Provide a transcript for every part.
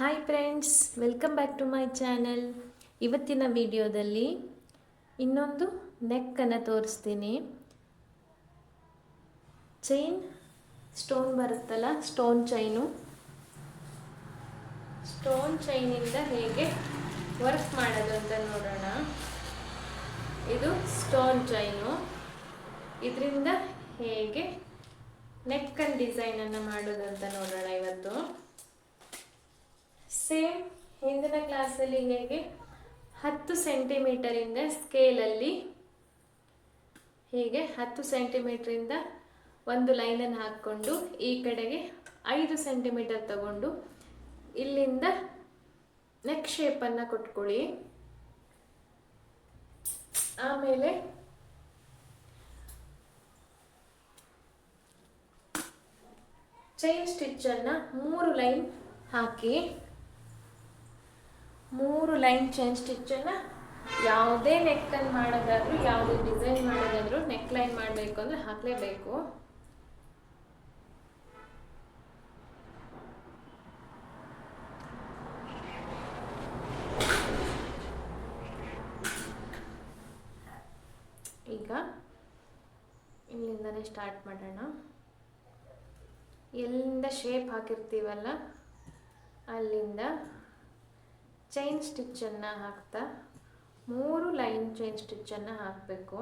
Hi friends welcome back to my channel ಇವತ್ತಿನ ವಿಡಿಯೋದಲ್ಲಿ ಇನ್ನೊಂದು ನೆಕ್ಕನ್ನು ತೋರಿಸ್ತೀನಿ. ಚೈನ್ ಸ್ಟೋನ್ ಬರುತ್ತಲ್ಲ ಸ್ಟೋನ್ ಚೈನು ಸ್ಟೋನ್ ಚೈನಿಂದ ಹೇಗೆ ವರ್ಕ್ ಮಾಡೋದು ಅಂತ ನೋಡೋಣ. ಇದು ಸ್ಟೋನ್ ಚೈನು ಇದರಿಂದ ಹೇಗೆ ನೆಕ್ಕನ್ ಡಿಸೈನನ್ನು ಮಾಡೋದು ಅಂತ ನೋಡೋಣ ಇವತ್ತು. ಸೇಮ್ ಹಿಂದಿನ ಕ್ಲಾಸಲ್ಲಿ ಹೇಗೆ? ಹತ್ತು ಸೆಂಟಿಮೀಟರಿಂದ ಸ್ಕೇಲಲ್ಲಿ ಹೀಗೆ? ಹತ್ತು ಸೆಂಟಿಮೀಟ್ರಿಂದ ಒಂದು ಲೈನನ್ನು ಹಾಕ್ಕೊಂಡು ಈ ಕಡೆಗೆ ಐದು ಸೆಂಟಿಮೀಟರ್ ತಗೊಂಡು ಇಲ್ಲಿಂದ ನೆಕ್ ಶೇಪನ್ನು ಕೊಟ್ಕೊಳ್ಳಿ. ಆಮೇಲೆ ಚೈನ್ ಸ್ಟಿಚ್ಚನ್ನು ಮೂರು ಲೈನ್ ಹಾಕಿ ಮೂರು ಲೈನ್ ಚೈನ್ ಸ್ಟಿಚ್ಚನ್ನು ಯಾವುದೇ ನೆಕ್ಕನ್ನು ಮಾಡೋದಾದರೂ, ಯಾವುದೇ ಡಿಸೈನ್ ಮಾಡೋದಾದರೂ ನೆಕ್ ಲೈನ್ ಮಾಡಬೇಕು ಅಂದರೆ ಹಾಕಲೇಬೇಕು. ಈಗ ಇಲ್ಲಿಂದನೇ ಸ್ಟಾರ್ಟ್ ಮಾಡೋಣ. ಎಲ್ಲಿಂದ ಶೇಪ್ ಹಾಕಿರ್ತೀವಲ್ಲ, ಅಲ್ಲಿಂದ ಚೈನ್ ಸ್ಟಿಚ್ಚನ್ನು ಹಾಕ್ತಾ ಮೂರು ಲೈನ್ ಚೈನ್ ಸ್ಟಿಚ್ಚನ್ನು ಹಾಕಬೇಕು.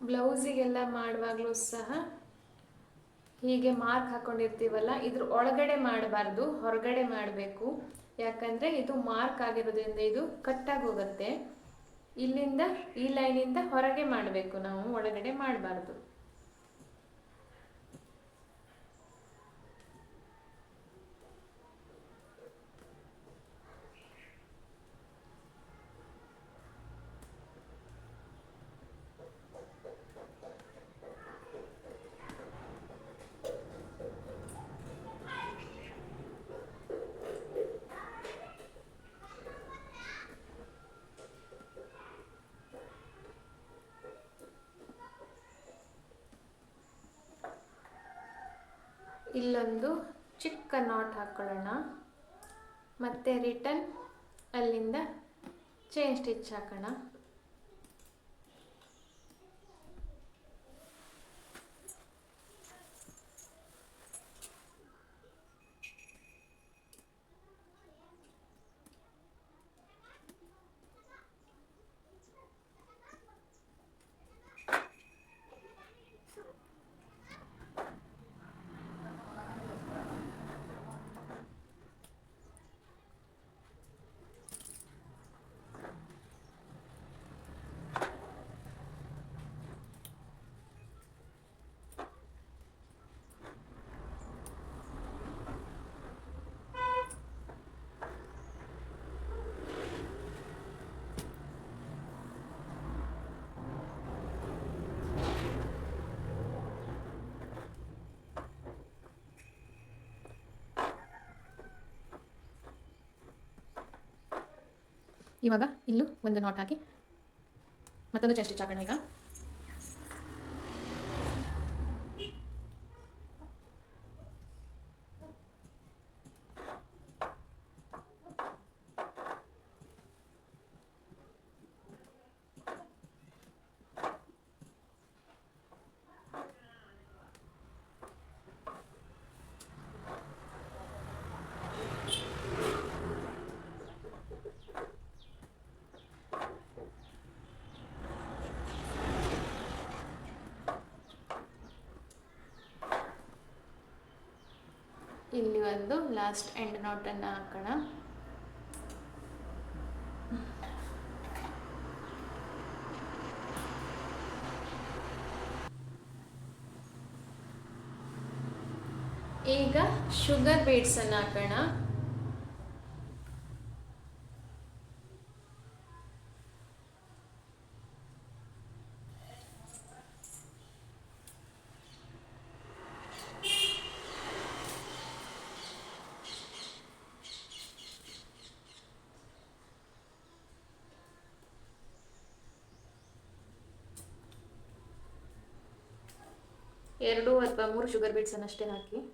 ಬ್ಲೌಸಿಗೆಲ್ಲ ಮಾಡುವಾಗಲೂ ಸಹ ಹೀಗೆ ಮಾರ್ಕ್ ಹಾಕೊಂಡಿರ್ತೀವಲ್ಲ, ಇದ್ರ ಒಳಗಡೆ ಮಾಡಬಾರ್ದು, ಹೊರಗಡೆ ಮಾಡಬೇಕು. ಯಾಕಂದರೆ ಇದು ಮಾರ್ಕ್ ಆಗಿರೋದ್ರಿಂದ ಇದು ಕಟ್ಟಾಗಿ ಹೋಗುತ್ತೆ. ಇಲ್ಲಿಂದ ಈ ಲೈನಿಂದ ಹೊರಗೆ ಮಾಡಬೇಕು ನಾವು, ಒಳಗಡೆ ಮಾಡಬಾರ್ದು ಇಲ್ಲೊಂದು ನಾಟ್ ಹಾಕ್ಕೊಳ್ಳೋಣ ಮತ್ತು ರಿಟರ್ನ್ ಅಲ್ಲಿಂದ ಚೇಂಜ್ ಸ್ಟಿಚ್ ಹಾಕೋಣ. ಇವಾಗ ಇಲ್ಲೂ ಒಂದು ನಾಟ್ ಹಾಕಿ. ಮತ್ತೊಂದು ಚೆಸ್ಟ್ ಹಾಕೋಣ ಈಗ ಇಲ್ಲಿ ಒಂದು ಲಾಸ್ಟ್ ಎಂಡ್ ನೋಟನ್ನು ಹಾಕೋಣ ಈಗ ಶುಗರ್ ಬೀಡ್ಸನ್ನು ಹಾಕೋಣ. ಅಥವಾ ಮೂರು ಶುಗರ್ ಬೀಟ್ಸನ್ನು ಅಷ್ಟೇ ಹಾಕಿ.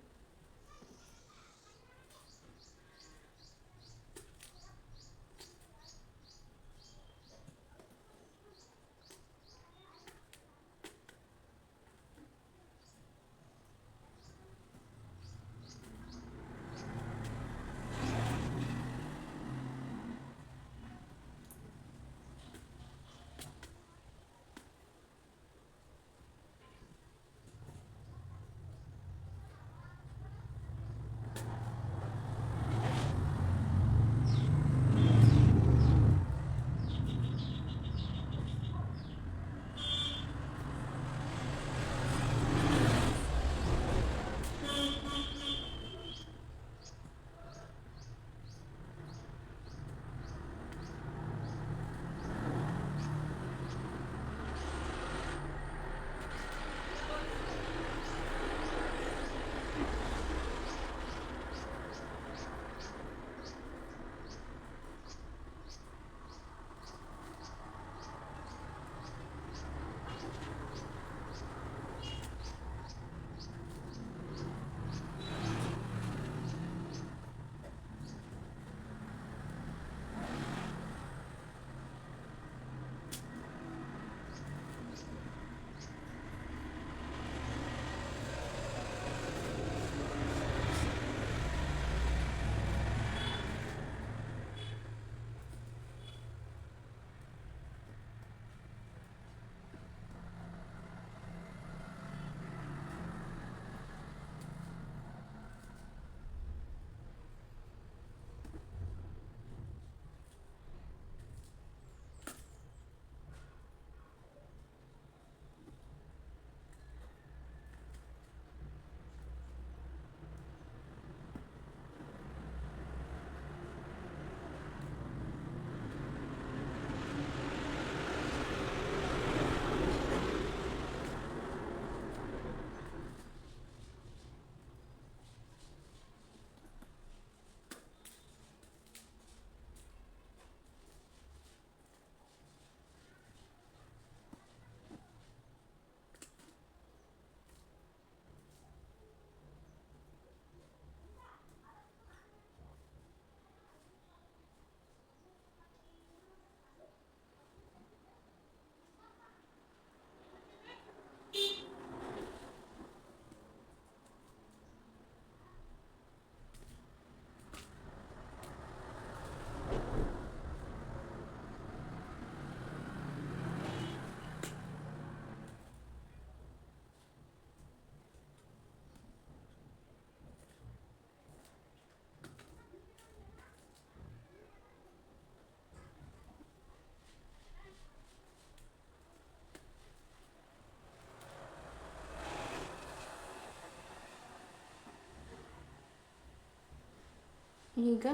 ಈಗ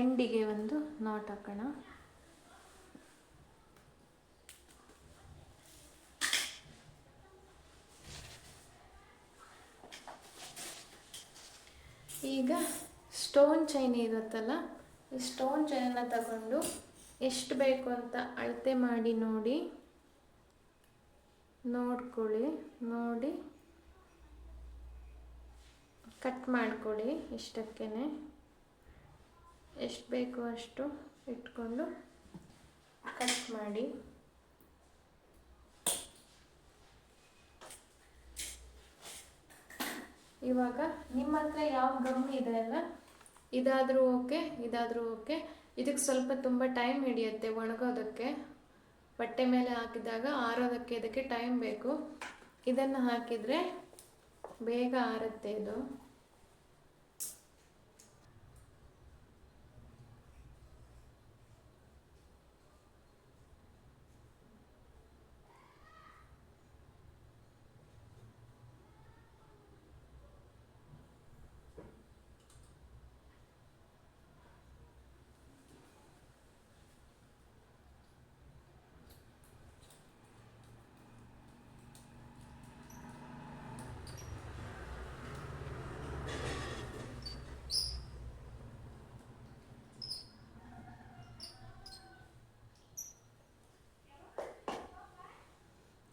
ಎಂಡಿಗೆ ಒಂದು ನಾಟ್ ಹಾಕೋಣ. ಈಗ ಸ್ಟೋನ್ ಚೈನ್ ಇರುತ್ತಲ್ಲ, ಈ ಸ್ಟೋನ್ ಚೈನನ್ನು ತಗೊಂಡು ಎಷ್ಟು ಬೇಕು ಅಂತ ಅಳತೆ ಮಾಡಿ ನೋಡಿ. ನೋಡ್ಕೊಳ್ಳಿ, ನೋಡಿ. ಕಟ್ ಮಾಡ್ಕೊಳ್ಳಿ ಇಷ್ಟಕ್ಕೇ ಎಷ್ಟು ಬೇಕೋ ಅಷ್ಟು ಇಟ್ಕೊಂಡು ಕಟ್ ಮಾಡಿ. ಇವಾಗ ನಿಮ್ಮ ಹತ್ರ ಯಾವ ಗಮ್ ಇದೆ ಅಲ್ಲ? ಇದಾದರೂ ಓಕೆ ಇದಾದರೂ ಓಕೆ. ಇದಕ್ಕೆ ಸ್ವಲ್ಪ ತುಂಬ ಟೈಮ್ ಹಿಡಿಯುತ್ತೆ ಒಣಗೋದಕ್ಕೆ. ಬಟ್ಟೆ ಮೇಲೆ ಹಾಕಿದಾಗ ಆರೋದಕ್ಕೆ ಇದಕ್ಕೆ ಟೈಮ್ ಬೇಕು. ಇದನ್ನು ಹಾಕಿದರೆ ಬೇಗ ಆರುತ್ತೆ ಇದು.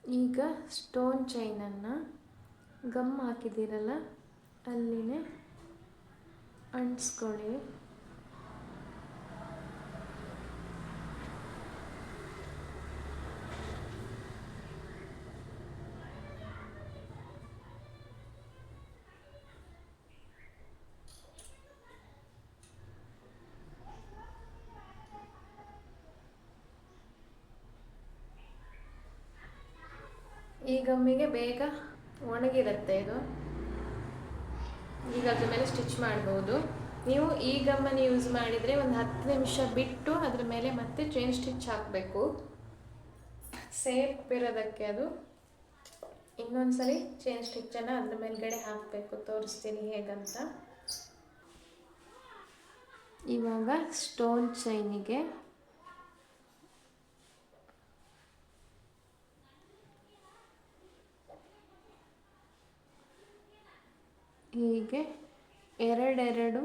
ಈಗ ಸ್ಟೋನ್ ಚೈನನ್ನು ಗಮ್ ಹಾಕಿದ್ದೀರಲ್ಲ ಅಲ್ಲಿನೇ ಅಂಟಿಸ್ಕೊಳ್ಳಿ. ಗಮ್ಮಿಗೆ ಬೇಗ ಒಣಗಿರುತ್ತೆ ಇದು. ಈಗ ಅದ್ರ ಮೇಲೆ ಸ್ಟಿಚ್ ಮಾಡ್ಬೋದು. ನೀವು ಈ ಗಮ್ಮನ್ನು ಯೂಸ್ ಮಾಡಿದರೆ ಒಂದು ಹತ್ತು ನಿಮಿಷ ಬಿಟ್ಟು ಅದ್ರ ಮೇಲೆ ಮತ್ತೆ ಚೈನ್ ಸ್ಟಿಚ್ ಹಾಕಬೇಕು. ಸೇಫ್ ಇರೋದಕ್ಕೆ ಅದು ಇನ್ನೊಂದು ಸಲ ಚೈನ್ ಸ್ಟಿಚ್ಚನ್ನು ಅದ್ರ ಮೇಲ್ಗಡೆ ಹಾಕಬೇಕು. ತೋರಿಸ್ತೀನಿ ಹೇಗಂತ. ಇವಾಗ ಸ್ಟೋನ್ ಚೈನಿಗೆ ಹೀಗೆ ಎರಡೆರಡು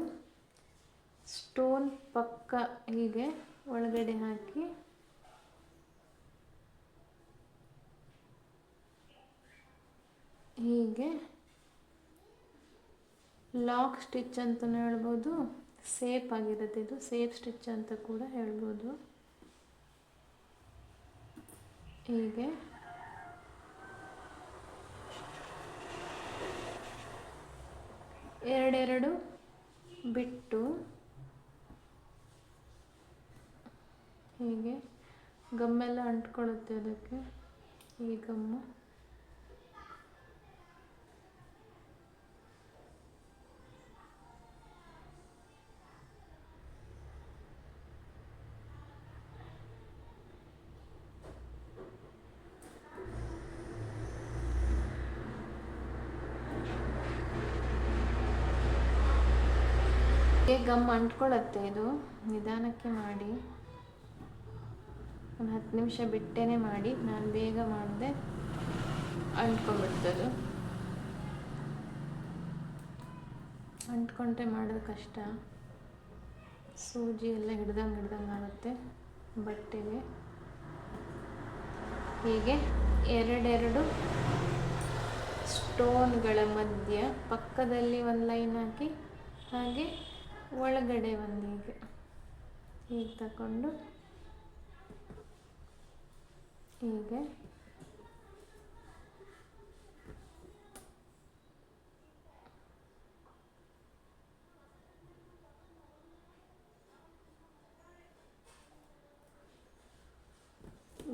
ಸ್ಟೋನ್ ಪಕ್ಕ ಹೀಗೆ ಒಳಗಡೆ ಹಾಕಿ. ಹೀಗೆ ಲಾಕ್ ಸ್ಟಿಚ್ ಅಂತಲೂ ಹೇಳ್ಬೋದು. ಸೇಫ್ ಆಗಿರುತ್ತೆ ಇದು. ಸೇಫ್ ಸ್ಟಿಚ್ ಅಂತ ಕೂಡ ಹೇಳ್ಬೋದು. ಹೀಗೆ ಎರಡೆರಡು ಬಿಟ್ಟು ಹೀಗೆ ಗಮ್ಮೆಲ್ಲ ಅಂಟ್ಕೊಳ್ಳುತ್ತೆ ಅದಕ್ಕೆ ಈ ಗಮ್ಮು. ಗಮ್ ಅಂಟ್ಕೊಳತ್ತೆ ಇದು. ನಿಧಾನಕ್ಕೆ ಮಾಡಿ. ಒಂದು ಹತ್ತು ನಿಮಿಷ ಬಿಟ್ಟೇ ಮಾಡಿ. ನಾನು ಬೇಗ ಮಾಡಿದೆ. ಅಂಟ್ಕೊಂಡ್ಬಿಡ್ತದು. ಅಂಟ್ಕೊಂಡ್ರೆ ಮಾಡೋದು ಕಷ್ಟ. ಸೂಜಿ ಎಲ್ಲ ಹಿಡ್ದಂಗೆ ಹಿಡ್ದಂಗೆ ಆಗುತ್ತೆ ಬಟ್ಟೆಗೆ. ಹೀಗೆ ಎರಡೆರಡು ಸ್ಟೋನ್ಗಳ ಮಧ್ಯ ಪಕ್ಕದಲ್ಲಿ ಒಂದು ಲೈನ್ ಹಾಕಿ ಹಾಗೆ ಒಳಗಡೆ ಒಂದು ಹೀಗೆ ಹೀಗೆ ತಗೊಂಡು ಹೀಗೆ.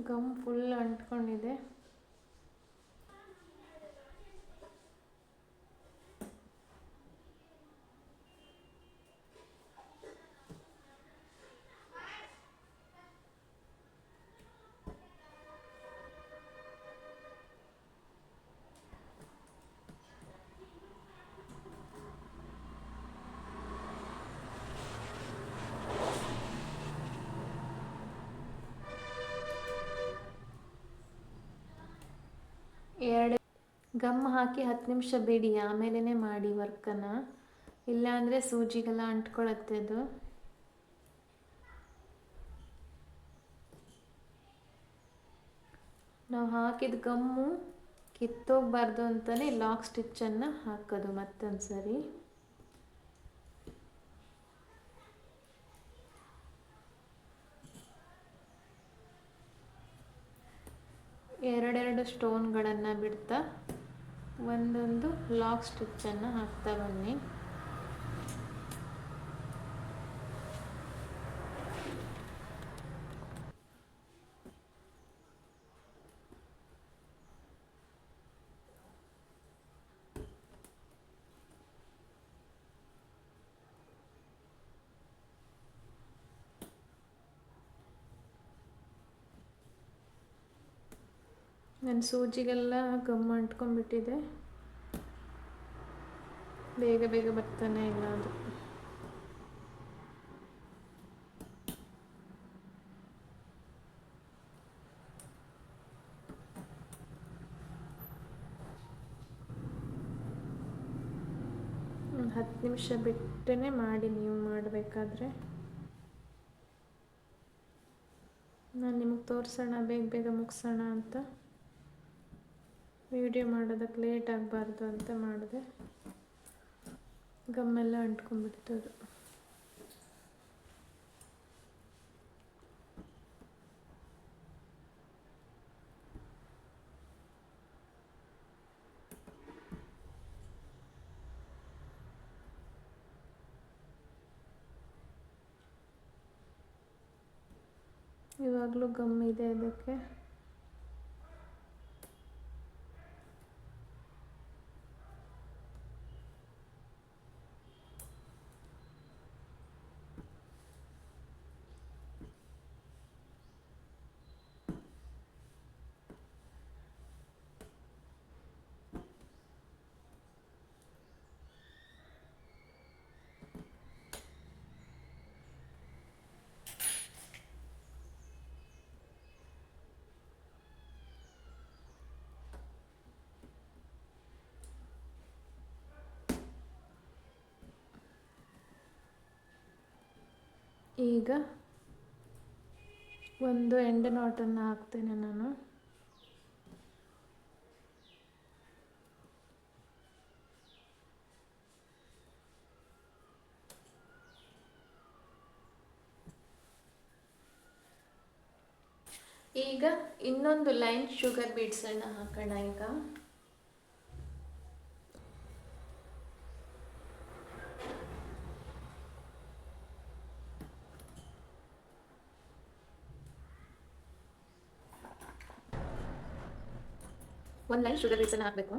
ಗಮ್ ಫುಲ್ ಅಂಟ್ಕೊಂಡಿದೆ. ಗಮ್ ಹಾಕಿ ಹತ್ತು ನಿಮಿಷ ಬಿಡಿ ಆಮೇಲೆ ಮಾಡಿ ವರ್ಕನ್ನು ಇಲ್ಲಾಂದರೆ ಸೂಜಿಗೆಲ್ಲ ಅಂಟ್ಕೊಳತ್ತೆ ಅದು. ನಾವು ಹಾಕಿದ ಗಮ್ಮು ಕಿತ್ತೋಗ್ಬಾರ್ದು ಅಂತಲೇ ಲಾಕ್ ಸ್ಟಿಚ್ಚನ್ನು ಹಾಕೋದು ಮತ್ತೊಂದು ಸರಿ ಎರಡೆರಡು ಸ್ಟೋನ್ಗಳನ್ನು ಬಿಡ್ತಾ ಒಂದೊಂದು ಲಾಕ್ ಸ್ಟಿಚ್ಚನ್ನು ಹಾಕ್ತಾ ಬನ್ನಿ. ನನ್ನ ಸೂಜಿಗೆಲ್ಲ ಗಮ್ ಅಂಟ್ಕೊಂಡ್ಬಿಟ್ಟಿದೆ. ಬೇಗ ಬೇಗ ಬರ್ತಾನೆ ಇಲ್ಲ ಅದು. ಹತ್ತು ನಿಮಿಷ ಬಿಟ್ಟೇ ಮಾಡಿ ನೀವು ಮಾಡಬೇಕಾದ್ರೆ. ನಾನು ನಿಮಗೆ ತೋರಿಸೋಣ, ಬೇಗ ಬೇಗ ಮುಗಿಸೋಣ ಅಂತ. ವಿಡಿಯೋ ಮಾಡೋದಕ್ಕೆ ಲೇಟ್ ಆಗಬಾರ್ದು ಅಂತ ಮಾಡಿದೆ. ಗಮ್ಮೆಲ್ಲ ಅಂಟ್ಕೊಂಡ್ಬಿಡ್ತು ಅದು. ಇವಾಗಲೂ ಗಮ್ ಇದೆ ಅದಕ್ಕೆ. ಈಗ ಒಂದು ಎಂಡ್ ನಾಟನ್ನು ಹಾಕ್ತೇನೆ ನಾನು. ಈಗ ಇನ್ನೊಂದು ಲೈನ್ ಶುಗರ್ ಬೀಟ್ಸನ್ನು ಹಾಕೋಣ ಈಗ. ಒಂದು ಲೈನ್ ಶುಗರ್ ರೀಸನ್ ಹಾಕಬೇಕು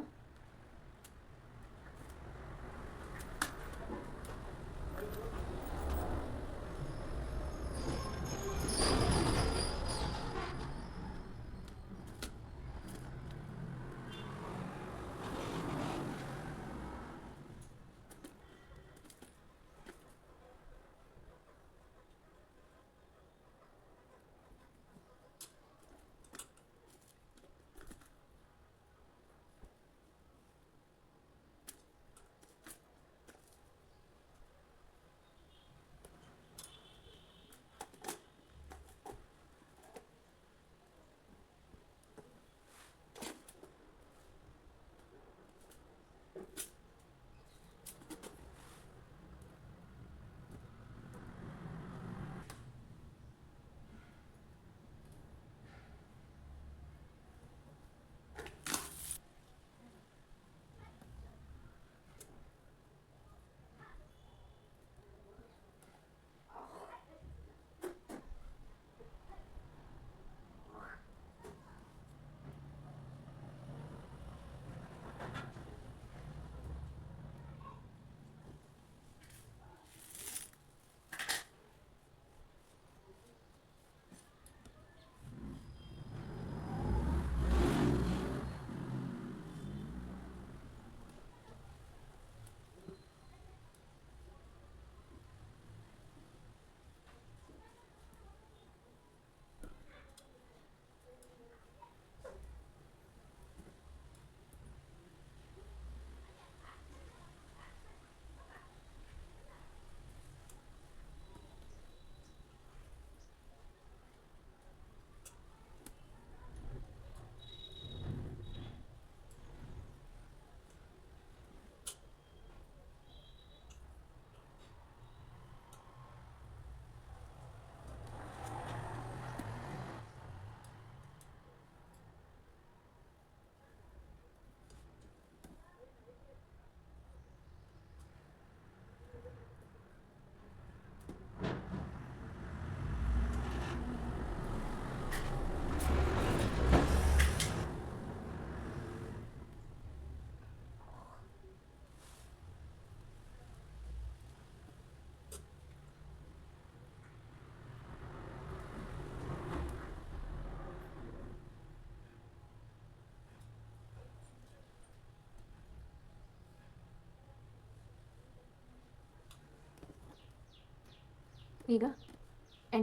ಈಗ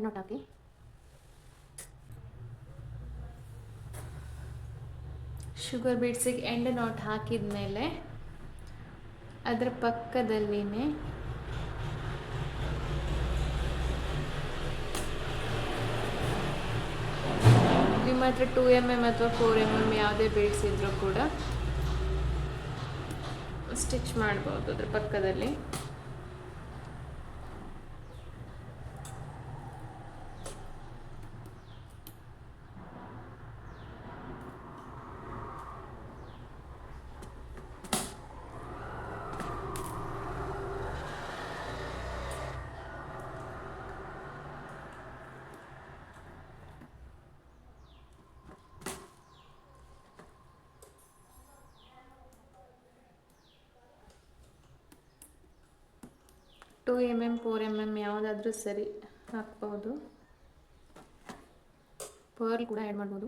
ನೋಟ್ ಹಾಕಿ. ಶುಗರ್ ಬೀಟ್ಸಿಗೆ ಎಂಡ್ ನೋಟ್ ಹಾಕಿದ ಮೇಲೆ ಅದರ ಪಕ್ಕದಲ್ಲಿನೇ ನಿಮ್ಮ ಹತ್ರ ಟೂ ಎಂ ಎಂ ಅಥವಾ ಫೋರ್ ಎಂ ಎಂ ಯಾವುದೇ ಬೀಡ್ಸ್ ಇದ್ರೂ ಕೂಡ ಸ್ಟಿಚ್ ಮಾಡ್ಬೋದು ಅದ್ರ ಪಕ್ಕದಲ್ಲಿ. M M four M M ಯಾವುದಾದ್ರೂ ಸರಿ ಹಾಕ್ಬೋದು. ಪರ್ಲ್ ಕೂಡ ಆ್ಯಡ್ ಮಾಡ್ಬೋದು.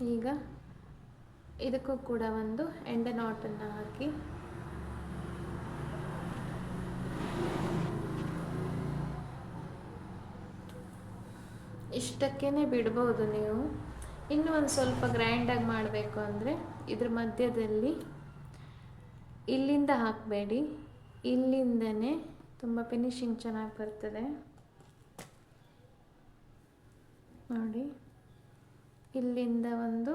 ಈಗ ಇದಕ್ಕೂ ಕೂಡ ಒಂದು ಎಂಡೆ ನಾಟನ್ನು ಹಾಕಿ. ಇಷ್ಟಕ್ಕೇ ಬಿಡ್ಬೋದು ನೀವು. ಇನ್ನೂ ಒಂದು ಸ್ವಲ್ಪ ಗ್ರ್ಯಾಂಡಾಗಿ ಮಾಡಬೇಕು ಅಂದರೆ ಇದ್ರ ಮಧ್ಯದಲ್ಲಿ ಇಲ್ಲಿಂದ ಹಾಕಬೇಡಿ. ಇಲ್ಲಿಂದನೇ ತುಂಬ ಫಿನಿಶಿಂಗ್ ಚೆನ್ನಾಗಿ ಬರ್ತದೆ. ನೋಡಿ. ಇಲ್ಲಿಂದ ಒಂದು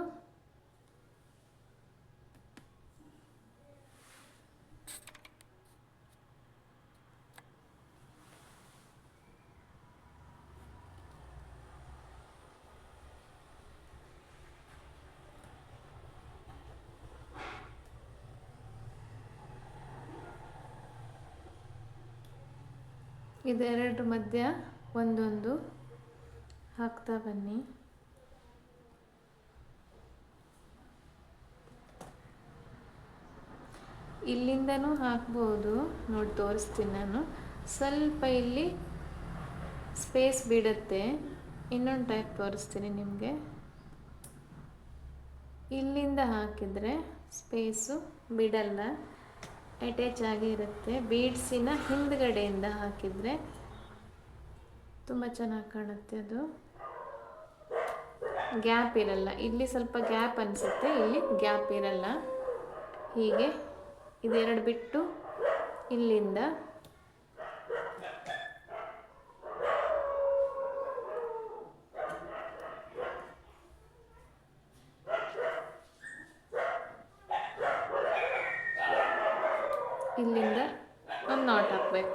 ಇದೆರಡು ಮಧ್ಯ ಒಂದೊಂದು ಹಾಕ್ತಾ ಬನ್ನಿ. ಇಲ್ಲಿಂದನೂ ಹಾಕ್ಬೋದು. ನೋಡಿ, ತೋರಿಸ್ತೀನಿ ನಾನು. ಸ್ವಲ್ಪ ಇಲ್ಲಿ ಸ್ಪೇಸ್ ಬಿಡುತ್ತೆ. ಇನ್ನೊಂದು ಟೈಪ್ ತೋರಿಸ್ತೀನಿ ನಿಮಗೆ. ಇಲ್ಲಿಂದ ಹಾಕಿದರೆ ಸ್ಪೇಸು ಬಿಡಲ್ಲ ಅಟ್ಯಾಚ್ ಆಗಿ ಇರುತ್ತೆ. ಬೀಡ್ಸಿನ ಹಿಂದ್ಗಡೆಯಿಂದ ಹಾಕಿದರೆ ತುಂಬ ಚೆನ್ನಾಗಿ ಕಾಣುತ್ತೆ ಅದು. ಗ್ಯಾಪ್ ಇರಲ್ಲ. ಇಲ್ಲಿ ಸ್ವಲ್ಪ ಗ್ಯಾಪ್ ಅನಿಸುತ್ತೆ, ಇಲ್ಲಿ ಗ್ಯಾಪ್ ಇರಲ್ಲ. ಹೀಗೆ ಇದೆರಡು ಬಿಟ್ಟು ಇಲ್ಲಿಂದ ಒಂದು ನಾಟ್ ಹಾಕಬೇಕು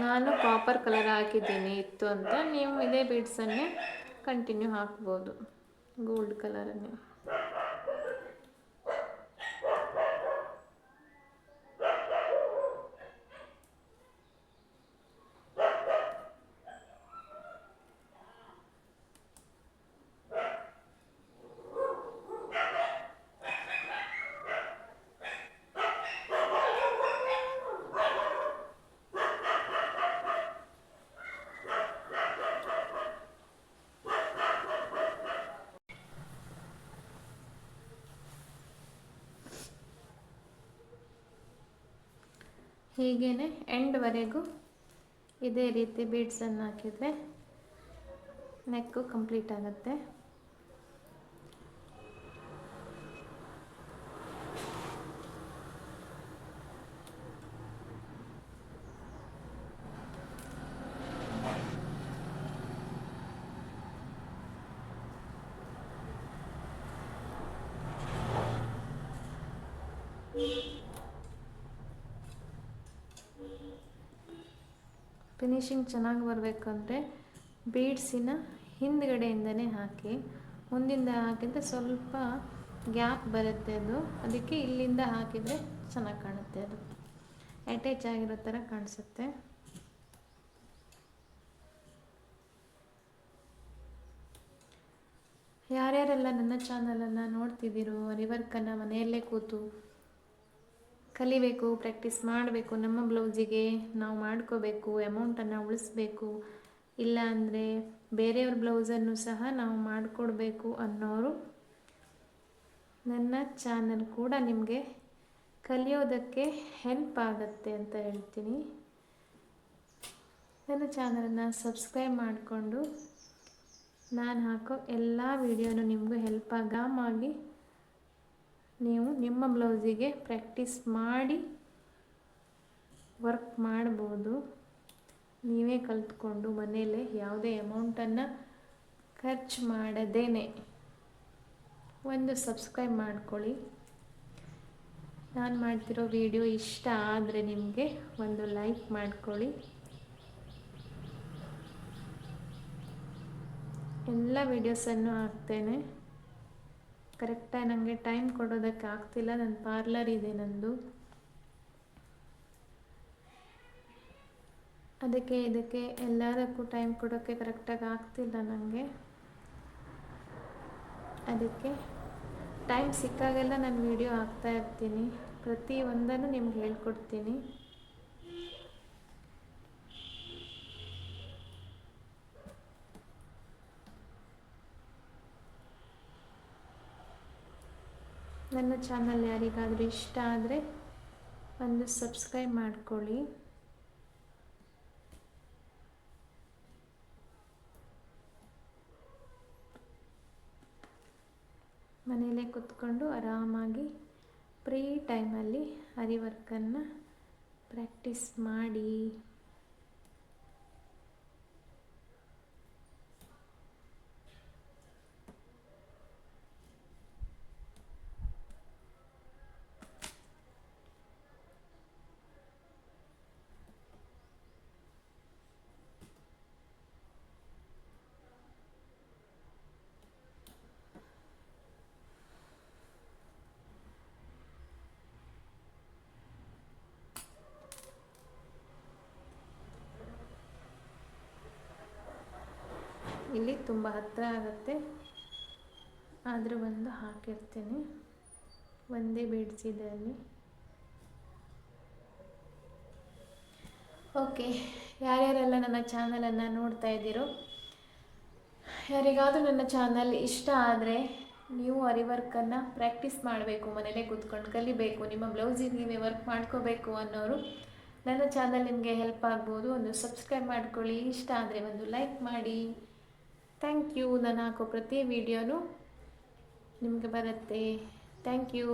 ನಾನು ಕಾಪರ್ ಕಲರ್ ಹಾಕಿದ್ದೀನಿ. ಇತ್ತು ಅಂತ ನೀವು ಇದೇ ಬೀಡ್ಸನ್ನೇ ಕಂಟಿನ್ಯೂ ಹಾಕ್ಬೋದು. ಗೋಲ್ಡ್ ಕಲರನ್ನೇ ಹೀಗೇ ಎಂಡ್ವರೆಗೂ ಇದೇ ರೀತಿ ಬೀಡ್ಸನ್ನು ಹಾಕಿದರೆ ನೆಕ್ಕು ಕಂಪ್ಲೀಟ್ ಆಗುತ್ತೆ. ಫಿನಿಶಿಂಗ್ ಚೆನ್ನಾಗಿ ಬರಬೇಕಂದ್ರೆ ಬೀಡ್ಸಿನ ಹಿಂದ್ಗಡೆಯಿಂದನೇ ಹಾಕಿ, ಮುಂದಿಂದ ಹಾಕಿದರೆ ಸ್ವಲ್ಪ ಗ್ಯಾಪ್ ಬರುತ್ತೆ ಅದು. ಅದಕ್ಕೆ ಇಲ್ಲಿಂದ ಹಾಕಿದರೆ ಚೆನ್ನಾಗಿ ಕಾಣುತ್ತೆ ಅದು. ಅಟ್ಯಾಚ್ ಆಗಿರೋ ಥರ ಕಾಣಿಸುತ್ತೆ. ಯಾರ್ಯಾರೆಲ್ಲ ನನ್ನ ಚಾನಲನ್ನು ನೋಡ್ತಿದ್ದೀರೋ ರಿವರ್ಕನ್ನು ಮನೆಯಲ್ಲೇ ಕೂತು ಕಲಿಬೇಕು ಪ್ರಾಕ್ಟೀಸ್ ಮಾಡಬೇಕು, ನಮ್ಮ ಬ್ಲೌಸಿಗೆ ನಾವು ಮಾಡ್ಕೋಬೇಕು ಅಮೌಂಟನ್ನು ಉಳಿಸ್ಬೇಕು. ಇಲ್ಲ ಅಂದರೆ ಬೇರೆಯವ್ರ ಬ್ಲೌಸನ್ನು ಸಹ ನಾವು ಮಾಡಿಕೊಡ್ಬೇಕು ಅನ್ನೋರು ನನ್ನ ಚಾನಲ್ ಕೂಡ ನಿಮಗೆ ಕಲಿಯೋದಕ್ಕೆ ಹೆಲ್ಪ್ ಆಗುತ್ತೆ ಅಂತ ಹೇಳ್ತೀನಿ. ನನ್ನ ಚಾನಲನ್ನು ಸಬ್ಸ್ಕ್ರೈಬ್ ಮಾಡಿಕೊಂಡು ನಾನು ಹಾಕೋ ಎಲ್ಲ ವಿಡಿಯೋನು ನಿಮಗೂ ಹೆಲ್ಪ್ ಆಗಾಮಾಗಿ ನೀವು ನಿಮ್ಮ ಬ್ಲೌಸಿಗೆ ಪ್ರ್ಯಾಕ್ಟೀಸ್ ಮಾಡಿ ವರ್ಕ್ ಮಾಡ್ಬೋದು. ನೀವೇ ಕಲ್ತ್ಕೊಂಡು ಮನೆಯಲ್ಲೇ ಯಾವುದೇ ಅಮೌಂಟನ್ನು ಖರ್ಚು ಮಾಡದೇನೆ. ಒಂದು ಸಬ್ಸ್ಕ್ರೈಬ್ ಮಾಡ್ಕೊಳ್ಳಿ. ನಾನು ಮಾಡ್ತಿರೋ ವಿಡಿಯೋ ಇಷ್ಟ ಆದರೆ ನಿಮಗೆ ಒಂದು ಲೈಕ್ ಮಾಡ್ಕೊಳ್ಳಿ. ಎಲ್ಲ ವಿಡಿಯೋಸನ್ನು ಹಾಕ್ತೇನೆ. ಕರೆಕ್ಟಾಗಿ ನನಗೆ ಟೈಮ್ ಕೊಡೋದಕ್ಕೆ ಆಗ್ತಿಲ್ಲ, ನನ್ನ ಪಾರ್ಲರ್ ಇದೆ ನಂದು. ಅದಕ್ಕೆ ಇದಕ್ಕೆ ಎಲ್ಲದಕ್ಕೂ ಟೈಮ್ ಕೊಡೋಕ್ಕೆ ಕರೆಕ್ಟಾಗಿ ಆಗ್ತಿಲ್ಲ ನನಗೆ. ಅದಕ್ಕೆ ಟೈಮ್ ಸಿಕ್ಕಾಗೆಲ್ಲ ನಾನು ವಿಡಿಯೋ ಹಾಕ್ತಾ ಇರ್ತೀನಿ. ಪ್ರತಿ ಒಂದನ್ನು ನಿಮ್ಗೆ ಹೇಳ್ಕೊಡ್ತೀನಿ. ನನ್ನ ಚಾನಲ್ ಯಾರಿಗಾದರೂ ಇಷ್ಟ ಆದರೆ ಒಂದು ಸಬ್ಸ್ಕ್ರೈಬ್ ಮಾಡ್ಕೊಳ್ಳಿ. ಮನೆಯಲ್ಲೇ ಕೂತ್ಕೊಂಡು ಆರಾಮಾಗಿ ಫ್ರೀ ಟೈಮಲ್ಲಿ ಹರಿವರ್ಕನ್ನು ಪ್ರಾಕ್ಟೀಸ್ ಮಾಡಿ. ಇಲ್ಲಿ ತುಂಬ ಹತ್ತಿರ ಆಗುತ್ತೆ. ಆದರೂ ಬಂದು ಹಾಕಿರ್ತೀನಿ. ಒಂದೇ ಬೇಡಿಸಿದೆ ಅಲ್ಲಿ. ಓಕೆ ಯಾರ್ಯಾರೆಲ್ಲ ನನ್ನ ಚಾನಲನ್ನು ನೋಡ್ತಾ ಇದ್ದೀರೋ, ಯಾರಿಗಾದರೂ ನನ್ನ ಚಾನಲ್ ಇಷ್ಟ ಆದರೆ ನೀವು ಅರಿವರ್ಕನ್ನು ಪ್ರಾಕ್ಟೀಸ್ ಮಾಡಬೇಕು, ಮನೇಲೇ ಕೂತ್ಕೊಂಡು ಕಲಿಬೇಕು, ನಿಮ್ಮ ಬ್ಲೌಸಿಗೆ ನೀವೇ ವರ್ಕ್ ಮಾಡ್ಕೋಬೇಕು ಅನ್ನೋರು, ನನ್ನ ಚಾನಲ್ ನಿಮಗೆ ಹೆಲ್ಪ್ ಆಗ್ಬೋದು. ಒಂದು ಸಬ್ಸ್ಕ್ರೈಬ್ ಮಾಡ್ಕೊಳ್ಳಿ. ಇಷ್ಟ ಆದರೆ ಒಂದು ಲೈಕ್ ಮಾಡಿ. ಥ್ಯಾಂಕ್ ಯು ನಾನು ಹಾಕೋ ಪ್ರತಿ ವಿಡಿಯೋನು ನಿಮಗೆ ಬರುತ್ತೆ. Thank you